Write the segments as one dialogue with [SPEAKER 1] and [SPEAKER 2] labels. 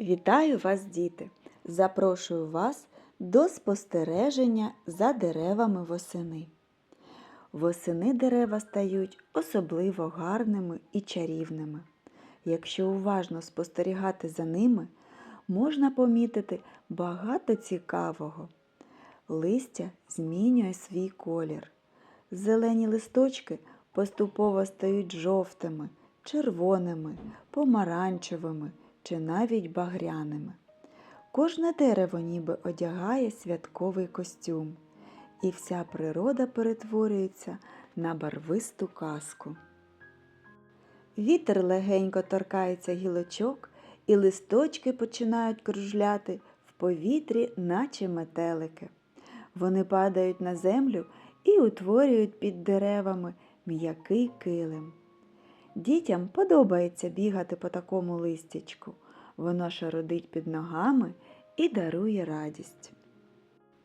[SPEAKER 1] Вітаю вас, діти! Запрошую вас до спостереження за деревами восени. Восени дерева стають особливо гарними і чарівними. Якщо уважно спостерігати за ними, можна помітити багато цікавого. Листя змінює свій колір. Зелені листочки поступово стають жовтими, червоними, помаранчевими чи навіть багряними. Кожне дерево ніби одягає святковий костюм, і вся природа перетворюється на барвисту казку. Вітер легенько торкається гілочок, і листочки починають кружляти в повітрі, наче метелики. Вони падають на землю і утворюють під деревами м'який килим. Дітям подобається бігати по такому листячку. Воно шародить під ногами і дарує радість.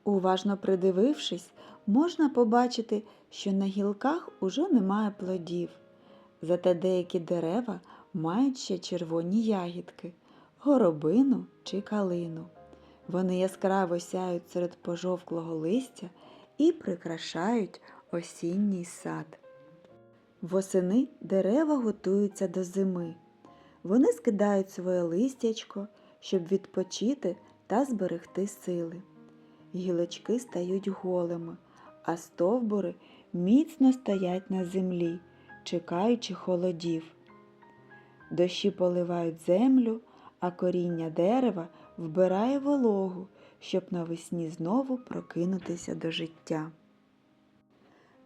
[SPEAKER 1] Уважно придивившись, можна побачити, що на гілках уже немає плодів. Зате деякі дерева мають ще червоні ягідки, горобину чи калину. Вони яскраво сяють серед пожовклого листя і прикрашають осінній сад. Восени дерева готуються до зими. Вони скидають своє листячко, щоб відпочити та зберегти сили. Гілочки стають голими, а стовбури міцно стоять на землі, чекаючи холодів. Дощі поливають землю, а коріння дерева вбирає вологу, щоб навесні знову прокинутися до життя.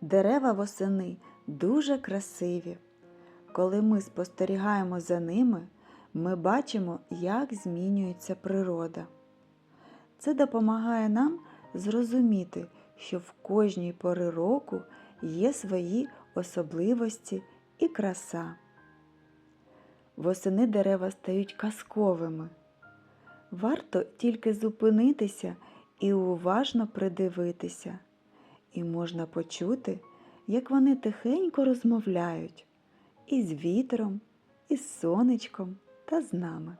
[SPEAKER 1] Дерева восени дуже красиві. Коли ми спостерігаємо за ними, ми бачимо, як змінюється природа. Це допомагає нам зрозуміти, що в кожній пори року є свої особливості і краса. Восени дерева стають казковими. Варто тільки зупинитися і уважно придивитися, і можна почути, як вони тихенько розмовляють із вітром, із сонечком та з нами.